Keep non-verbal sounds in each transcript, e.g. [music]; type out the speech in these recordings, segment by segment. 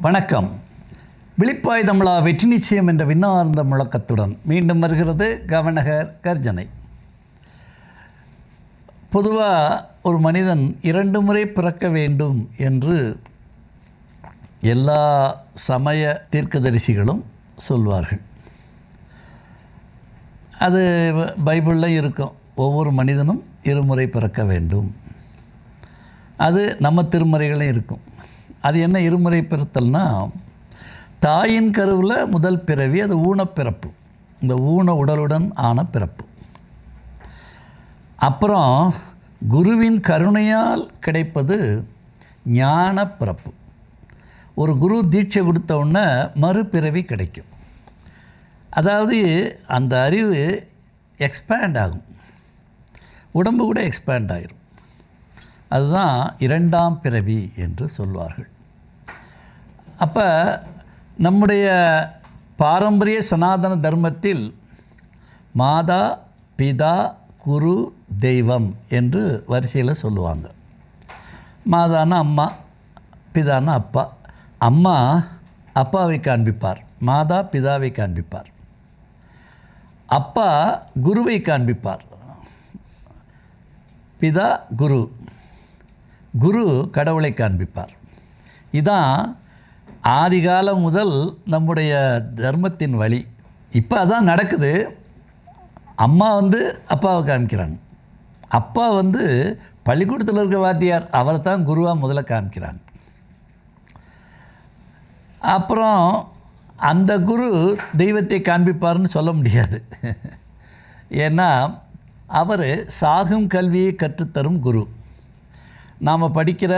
வணக்கம். விழிப்பாய் தமிழா வெற்றி நிச்சயம் என்ற விண்ணார்ந்த முழக்கத்துடன் மீண்டும் வருகிறது கவனகர் கர்ஜனை. பொதுவாக ஒரு மனிதன் இரண்டு முறை பிறக்க வேண்டும் என்று எல்லா சமய தீர்க்கதரிசிகளும் சொல்வார்கள். அது பைபிளில் இருக்கும். ஒவ்வொரு மனிதனும் இருமுறை பிறக்க வேண்டும். அது நம்ம திருமறைகளும் இருக்கும். அது என்ன இருமுறை பிறத்தல்னா தாயின் கருவில் முதல் பிறவி அது ஊனப்பிறப்பு இந்த ஊன உடலுடன் ஆன பிறப்பு. அப்புறம் குருவின் கருணையால் கிடைப்பது ஞான பிறப்பு. ஒரு குரு தீட்சை கொடுத்த உடனே மறுபிறவி கிடைக்கும். அதாவது அந்த அறிவு எக்ஸ்பேண்ட் ஆகும். உடம்பு கூட எக்ஸ்பேண்ட் ஆகிரும் அதுதான் இரண்டாம் பிறவி என்று சொல்வார்கள். அப்போ நம்முடைய பாரம்பரிய சனாதன தர்மத்தில் மாதா பிதா குரு தெய்வம் என்று வரிசையில் சொல்லுவாங்க. மாதானா அம்மா பிதானா அப்பா. அம்மா அப்பாவை காண்பிப்பார் மாதா பிதாவை காண்பிப்பார். அப்பா குருவை காண்பிப்பார் பிதா குரு. குரு கடவுளை காண்பிப்பார். இதான் ஆதிகாலம் முதல் நம்முடைய தர்மத்தின் வழி. இப்போ அதான் நடக்குது. அம்மா வந்து அப்பாவை காமிக்கிறாங்க. அப்பா வந்து பள்ளிக்கூடத்தில் இருக்க வாத்தியார் அவரை தான் குருவாக முதல்ல காமிக்கிறாங்க. அப்புறம் அந்த குரு தெய்வத்தை காண்பிப்பார்னு சொல்ல முடியாது. ஏன்னா அவர் சாகும் கல்வியை கற்றுத்தரும் குரு. நாம் படிக்கிற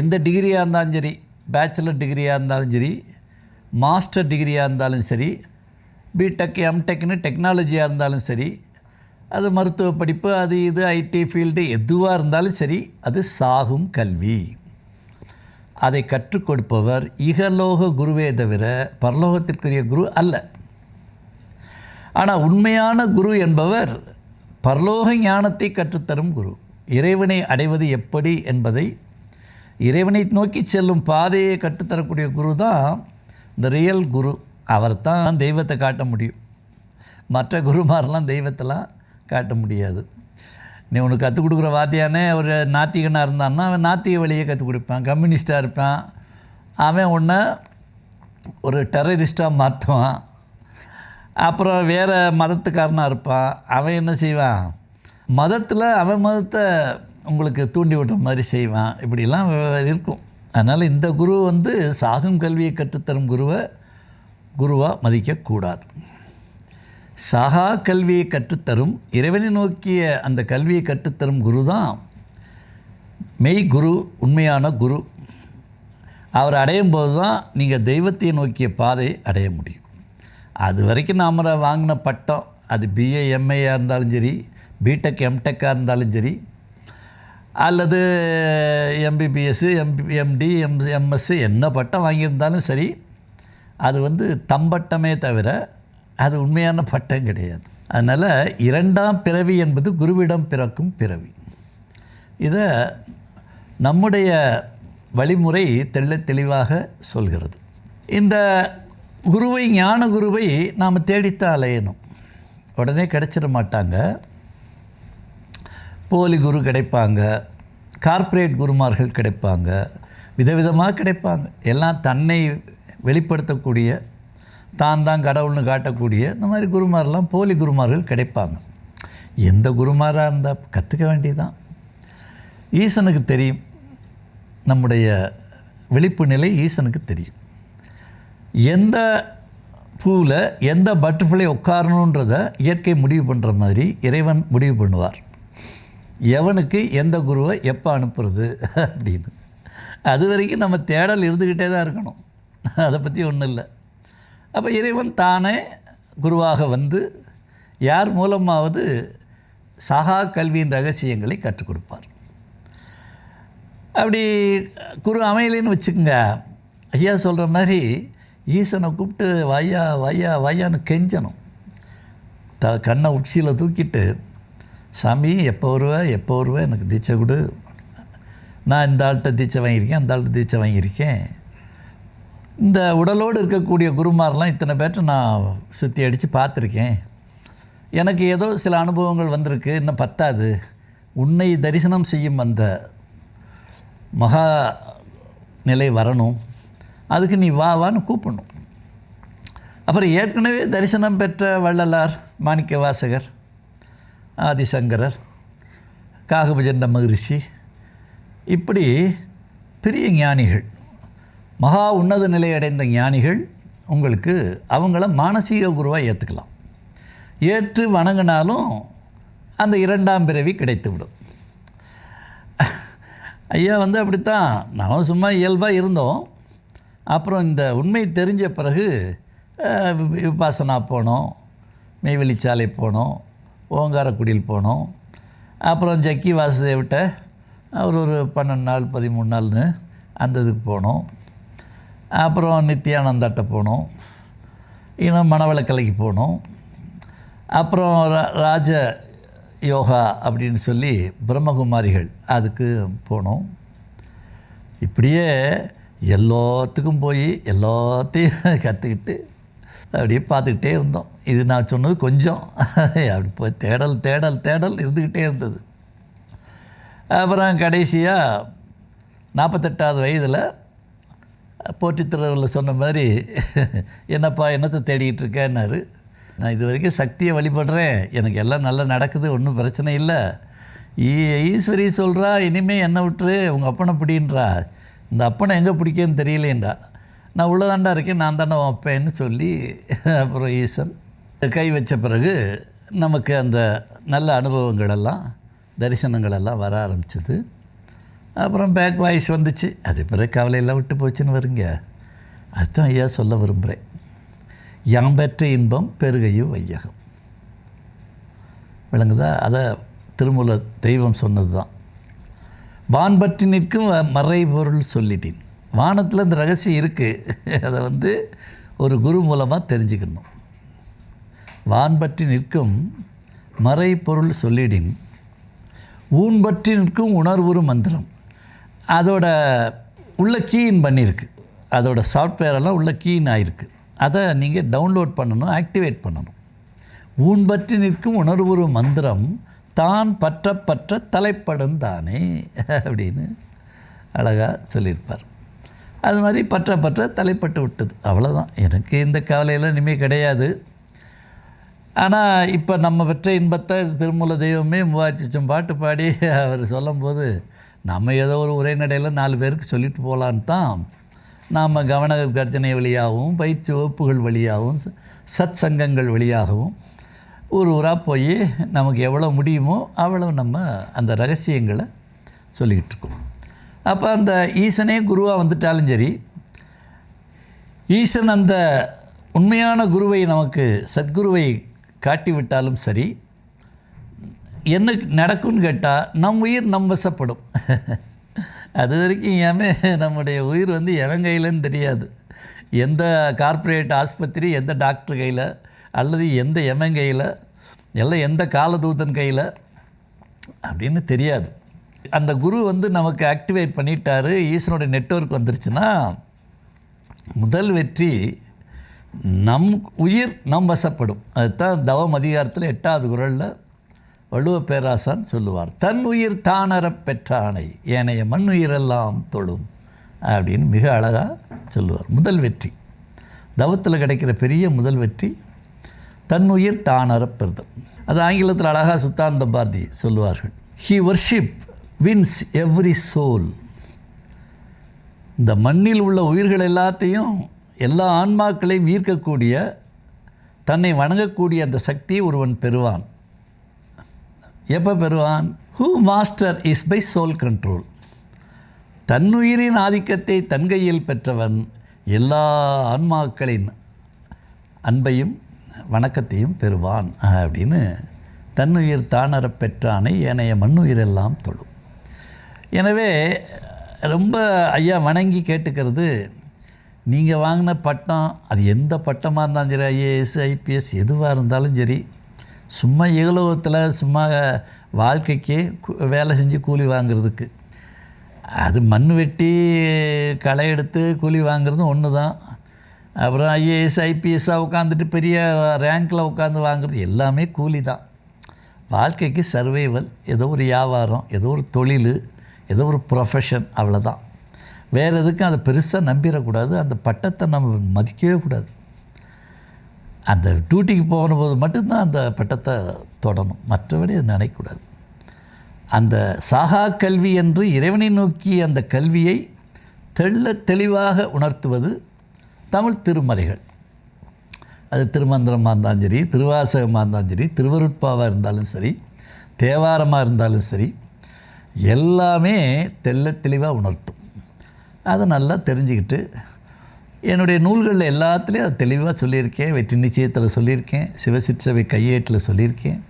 எந்த டிகிரியாக இருந்தாலும் சரி பேச்சுலர் டிகிரியாக இருந்தாலும் சரி மாஸ்டர் டிகிரியாக இருந்தாலும் சரி பிடெக் எம்டெக்னு டெக்னாலஜியாக இருந்தாலும் சரி அது மருத்துவ படிப்பு அது இது ஐடி ஃபீல்டு எதுவாக இருந்தாலும் சரி அது சாகும் கல்வி. அதை கற்றுக் கொடுப்பவர் இகலோக குருவே தவிர பரலோகத்திற்குரிய குரு அல்ல. ஆனால் உண்மையான குரு என்பவர் பரலோக ஞானத்தை கற்றுத்தரும் குரு. இறைவனை அடைவது எப்படி என்பதை இறைவனை நோக்கி செல்லும் பாதையை கற்றுத்தரக்கூடிய குரு தான் இந்த ரியல் குரு. அவர் தான் தெய்வத்தை காட்ட முடியும். மற்ற குருமாரெலாம் தெய்வத்தெல்லாம் காட்ட முடியாது. நீ உனக்கு கற்றுக் கொடுக்குற வாத்தியானே ஒரு நாத்திகனாக இருந்தான்னா அவன் நாத்திக வழியை கற்றுக் கொடுப்பான். கம்யூனிஸ்டாக இருப்பான். அவன் ஒன்று ஒரு டெரரிஸ்ட்டாக மாற்றுவான் அப்புறம் வேறு மதத்துக்காரனாக இருப்பான். அவன் என்ன செய்வான்? மதத்தில் அவன் மதத்தை உங்களுக்கு தூண்டி விட்டுற மாதிரி செய்வான். இப்படிலாம் இருக்கும். அதனால் இந்த குரு வந்து சாகும் கல்வியை கற்றுத்தரும் குருவை குருவாக மதிக்கக்கூடாது. சாகா கல்வியை கற்றுத்தரும் இறைவனை நோக்கிய அந்த கல்வியை கற்றுத்தரும் குரு தான் மெய் குரு உண்மையான குரு. அவர் அடையும் போது தான் நீங்கள் தெய்வத்தை நோக்கிய பாதை அடைய முடியும். அது வரைக்கும் நாம் வாங்கின பட்டம் அது பிஏ எம்ஏயாக இருந்தாலும் சரி பிடெக் எம்டெக்காக இருந்தாலும் சரி அல்லது MBBS MB MD M MS என்ன பட்டம் வாங்கியிருந்தாலும் சரி அது வந்து தம்பட்டமே தவிர அது உண்மையான பட்டம் கிடையாது. அதனால் இரண்டாம் பிறவி என்பது குருவிடம் பிறக்கும் பிறவி. இதை நம்முடைய வழிமுறை தெள்ள தெளிவாக சொல்கிறது. இந்த குருவை ஞான குருவை நாம் தேடித்தான் அலையணும். உடனே கிடச்சிட மாட்டாங்க. போலி குரு கிடைப்பாங்க கார்ப்பரேட் குருமார்கள் கிடைப்பாங்க விதவிதமாக கிடைப்பாங்க. எல்லாம் தன்னை வெளிப்படுத்தக்கூடிய தான் தான் கடவுள்னு காட்டக்கூடிய இந்த மாதிரி குருமாரெலாம் போலி குருமார்கள் கிடைப்பாங்க. எந்த குருமாராக இருந்தால் கற்றுக்க வேண்டியதான் ஈசனுக்கு தெரியும். நம்முடைய விழிப்பு நிலை ஈசனுக்கு தெரியும். எந்த பூவில் எந்த பட்டர்ஃப்ளை உட்காரணுன்றத இயற்கை முடிவு பண்ணுற மாதிரி இறைவன் முடிவு பண்ணுவார். எவனுக்கு எந்த குருவை எப்போ அனுப்புறது அப்படின்னு. அது வரைக்கும் நம்ம தேடல் இருந்துக்கிட்டே தான் இருக்கணும். அதை பற்றி ஒன்றும் இல்லை. அப்போ இறைவன் தானே குருவாக வந்து யார் மூலமாவது சகா கல்வியின் ரகசியங்களை கற்றுக் கொடுப்பார். அப்படி குரு அமையலைன்னு வச்சுக்கோங்க. ஐயா சொல்கிற மாதிரி ஈசனை கூப்பிட்டு வையா வாயா வாயான்னு கெஞ்சணும். த கண்ணை உச்சியில் தூக்கிட்டு சாமி எப்போ வருவ எப்போ வருவ? எனக்கு தீட்சை கொடு. நான் இந்த ஆள்கிட்ட தீட்சை வாங்கியிருக்கேன் அந்த ஆள்கிட்ட தீட்சை வாங்கியிருக்கேன். இந்த உடலோடு இருக்கக்கூடிய குருமாரெலாம் இத்தனை பேர்ட்ட நான் சுற்றி அடித்து பார்த்துருக்கேன். எனக்கு ஏதோ சில அனுபவங்கள் வந்திருக்கு இன்னும் பத்தாது. உன்னை தரிசனம் செய்யும் அந்த மகா நிலை வரணும். அதுக்கு நீ வா வான்னு கூப்பிடணும். அப்புறம் ஏற்கனவே தரிசனம் பெற்ற வள்ளலார் மாணிக்க வாசகர் ஆதிசங்கரர் காகபஜண்ட மகரிஷி இப்படி பெரிய ஞானிகள் மகா உன்னத நிலை அடைந்த ஞானிகள் உங்களுக்கு அவங்கள மானசீக குருவாக ஏற்றுக்கலாம் ஏற்று வணங்கினாலும் அந்த இரண்டாம் பிறவி கிடைத்துவிடும். ஐயா வந்து அப்படித்தான் நாம் சும்மா இயல்பாக இருந்தோம். அப்புறம் இந்த உண்மை தெரிஞ்ச பிறகு விபாசனா போனோம் மெய்வெளிச்சாலை போனோம். ஓங்காரக்குடியில் போனோம். அப்புறம் ஜக்கி வாசுதேவிட்ட அவர் ஒரு பன்னெண்டு நாள் பதிமூணு நாள்னு அந்த இதுக்கு போனோம். அப்புறம் நித்யானந்தாட்ட போனோம். இன்னும் மணவளக்கலைக்கு போனோம். அப்புறம் ரா- ராஜ யோகா அப்படின்னு சொல்லி பிரம்மகுமாரிகள் அதுக்கு போனோம். இப்படியே எல்லாத்துக்கும் போய் எல்லாத்தையும் [laughs] கற்றுக்கிட்டு அப்படியே பார்த்துக்கிட்டே இருந்தோம். இது நான் சொன்னது கொஞ்சம். [laughs] அப்படி போய் தேடல் தேடல் தேடல் இருந்துக்கிட்டே இருந்தது. அப்புறம் கடைசியாக நாற்பத்தெட்டாவது வயதில் போற்றித்திரவில் சொன்ன மாதிரி [laughs] என்னப்பா என்னத்தை தேடிக்கிட்டு இருக்கேன்னாரு நான் இது வரைக்கும் சக்தியை வழிபடுறேன். எனக்கு எல்லாம் நல்லா நடக்குது. ஒன்றும் பிரச்சனை இல்லை. ஈ ஈஸ்வரி சொல்கிறா இனிமேல் என்னை விட்டுரு. உங்கள் அப்பனை பிடின்றா. இந்த அப்பனை எங்கே பிடிக்குன்னு தெரியலேன்றா. நான் உள்ளதாண்டா இருக்கேன் நான் தானே வைப்பேன்னு சொல்லி அப்புறம் ஈசன் கை வச்ச பிறகு நமக்கு அந்த நல்ல அனுபவங்களெல்லாம் தரிசனங்களெல்லாம் வர ஆரம்பிச்சது. அப்புறம் பேக் வாய்ஸ் வந்துச்சு. அது பிறகு கவலையெல்லாம் விட்டு போச்சுன்னு வருங்க. அதுதான் ஐயா சொல்ல விரும்புகிறேன் யாம் பெற்ற இன்பம் பெருகையும் வையகம். விளங்குதா? அதை திருமூல தெய்வம் சொன்னது தான் வான்பற்றி நிற்கும் மறை பொருள் சொல்லிட்டேன். வானத்தில் இந்த ரகசியம் இருக்குது அதை வந்து ஒரு குரு மூலமாக தெரிஞ்சுக்கணும். வான் பற்றி நிற்கும் மறைப்பொருள் சொல்லிடின். ஊன் பற்றி நிற்கும் உணர்வுறு மந்திரம். அதோட உள்ள கீயின் பண்ணியிருக்கு. அதோட சாஃப்ட்வேரெல்லாம் உள்ள கீயின் ஆகிருக்கு அதை நீங்கள் டவுன்லோட் பண்ணணும் ஆக்டிவேட் பண்ணணும். ஊன் பற்றி நிற்கும் உணர்வுறு மந்திரம் தான் பற்ற பற்ற தலைப்படும் தானே அப்படின்னு அழகாக சொல்லியிருப்பார். அது மாதிரி பற்ற பற்ற தலைப்பட்டு விட்டது. அவ்வளோதான் எனக்கு இந்த கவலையெல்லாம் இனிமேல் கிடையாது. ஆனால் இப்போ நம்ம பெற்ற இன்பத்தை திருமூல தெய்வமே மூவாயிரத்தி பாட்டு பாடி அவர் சொல்லும்போது நம்ம ஏதோ ஒரு உரைநடையில் நாலு பேருக்கு சொல்லிட்டு போகலான்னு தான் நாம் கவன கர்ஜனை வழியாகவும் பயிற்சி வகுப்புகள் வழியாகவும் ச- சத் சங்கங்கள் வழியாகவும் ஊர் ஊராக போய் நமக்கு எவ்வளோ முடியுமோ அவ்வளோ நம்ம அந்த ரகசியங்களை சொல்லிக்கிட்டு இருக்கோம். அப்போ அந்த ஈசனே குருவாக வந்துட்டாலும் சரி ஈசன் அந்த உண்மையான குருவை நமக்கு சத்குருவை காட்டிவிட்டாலும் சரி என்ன நடக்கும்னு கேட்டால் நம் உயிர் நம் வசப்படும். [laughs] அது வரைக்கும் ஏமே நம்முடைய உயிர் வந்து எவன் கையிலன்னு தெரியாது. எந்த கார்ப்பரேட் ஆஸ்பத்திரி எந்த டாக்டர் கையில் அல்லது எந்த எமன் கையில் எல்லாம் எந்த காலதூதன் கையில் அப்படின்னு தெரியாது. அந்த குரு வந்து நமக்கு ஆக்டிவேட் பண்ணிட்டாரு. ஈஸ்வனுடைய நெட்வொர்க் வந்துருச்சுன்னா முதல் வெற்றி நம் உயிர் நம் வசப்படும். அதுதான் தவம் அதிகாரத்தில் எட்டாவது குரலில் வள்ளுவ பேராசான் சொல்லுவார். தன் உயிர் தானறப் பெற்றானை ஏனைய மண் உயிரெல்லாம் தொழும் அப்படின்னு மிக அழகாக சொல்லுவார். முதல் வெற்றி. தவத்தில் கிடைக்கிற பெரிய முதல் வெற்றி தன் உயிர் தானறப் பெறுதல் அது ஆங்கிலத்தில் அழகாக சுத்தானந்த பாரதி சொல்லுவார்கள். He worship wins every soul இந்த மண்ணில் உள்ள உயிர்கள் எல்லாத்தையும் எல்லா ஆன்மாக்களையும் ஈர்க்கக்கூடிய தன்னை வணங்கக்கூடிய அந்த சக்தியை ஒருவன் பெறுவான். எப்போ பெறுவான்? Who master is by soul control தன்னுயிரின் ஆதிக்கத்தை தன் கையில் பெற்றவன் எல்லா ஆன்மாக்களின் அன்பையும் வணக்கத்தையும் பெறுவான் அப்படின்னு தன்னுயிர் தானறப் பெற்றானை ஏனைய மண்ணுயிரெல்லாம் தொழும். எனவே ரொம்ப ஐயா வணங்கி கேட்டுக்கிறது நீங்கள் வாங்கின பட்டம் அது எந்த பட்டமாக இருந்தாலும் சரி ஐஏஎஸ் ஐபிஎஸ் எதுவாக இருந்தாலும் சரி சும்மா இகலோகத்தில் சும்மா வாழ்க்கைக்கு வேலை செஞ்சு கூலி வாங்குறதுக்கு. அது மண் வெட்டி களை எடுத்து கூலி வாங்குறதும் ஒன்று தான் அப்புறம் ஐஏஎஸ் ஐபிஎஸ்ஸாக உட்காந்துட்டு பெரிய ரேங்க்கில் உட்காந்து வாங்குறது எல்லாமே கூலி தான் வாழ்க்கைக்கு சர்வைவல் ஏதோ ஒரு வியாபாரம் ஏதோ ஒரு தொழில் ஏதோ ஒரு ப்ரொஃபஷன் அவ்வளோதான் வேறு எதுக்கும் அதை பெருசாக நம்பிடக்கூடாது அந்த பட்டத்தை நம்ம மதிக்கவே கூடாது. அந்த டியூட்டிக்கு போன போது மட்டும்தான் அந்த பட்டத்தை தொடணும். மற்றபடி அது நினைக்கக்கூடாது. அந்த சாகா கல்வி என்று இறைவனை நோக்கி அந்த கல்வியை தெள்ள தெளிவாக உணர்த்துவது தமிழ் திருமறைகள். அது திருமந்திரமாக இருந்தாலும் சரி திருவாசகமாக இருந்தாலும் சரி திருவருட்பாவாக இருந்தாலும் சரி தேவாரமாக இருந்தாலும் சரி எல்லாமே தெள்ள தெளிவாக உணர்த்தும். அதை நல்லா தெரிஞ்சுக்கிட்டு என்னுடைய நூல்களில் எல்லாத்துலேயும் அதை தெளிவாக சொல்லியிருக்கேன். வெற்றி நிச்சயத்தில் சொல்லியிருக்கேன். சிவசிற்றவை கையேட்டில் சொல்லியிருக்கேன்.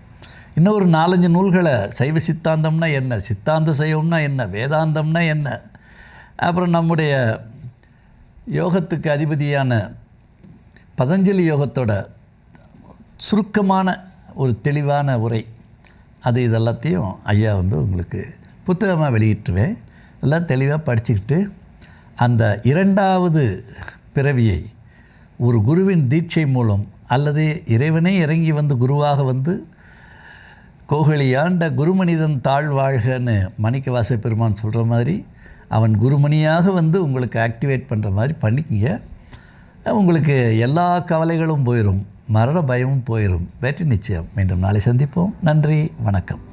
இன்னும் ஒரு நாலஞ்சு நூல்களை சைவ சித்தாந்தம்னா என்ன? சித்தாந்த சைவம்னா என்ன? வேதாந்தம்னா என்ன? அப்புறம் நம்முடைய யோகத்துக்கு அதிபதியான பதஞ்சலி யோகத்தோட சுருக்கமான ஒரு தெளிவான உரை. அது இதெல்லாத்தையும் ஐயா வந்து உங்களுக்கு புத்தகமாக வெளியிட்டுருவேன். எல்லாம் தெளிவாக படிச்சுக்கிட்டு அந்த இரண்டாவது பிறவியை ஒரு குருவின் தீட்சை மூலம் அல்லது இறைவனே இறங்கி வந்து குருவாக வந்து கோகலியாண்ட குருமனிதன் தாழ் வாழ்கன்னு பெருமான் சொல்கிற மாதிரி அவன் குருமணியாக வந்து உங்களுக்கு ஆக்டிவேட் பண்ணுற மாதிரி பண்ணிக்கிங்க. உங்களுக்கு எல்லா கவலைகளும் போயிடும் மரண பயமும் போயிடும் வெற்றி நிச்சயம். மீண்டும் நாளை சந்திப்போம். நன்றி வணக்கம்.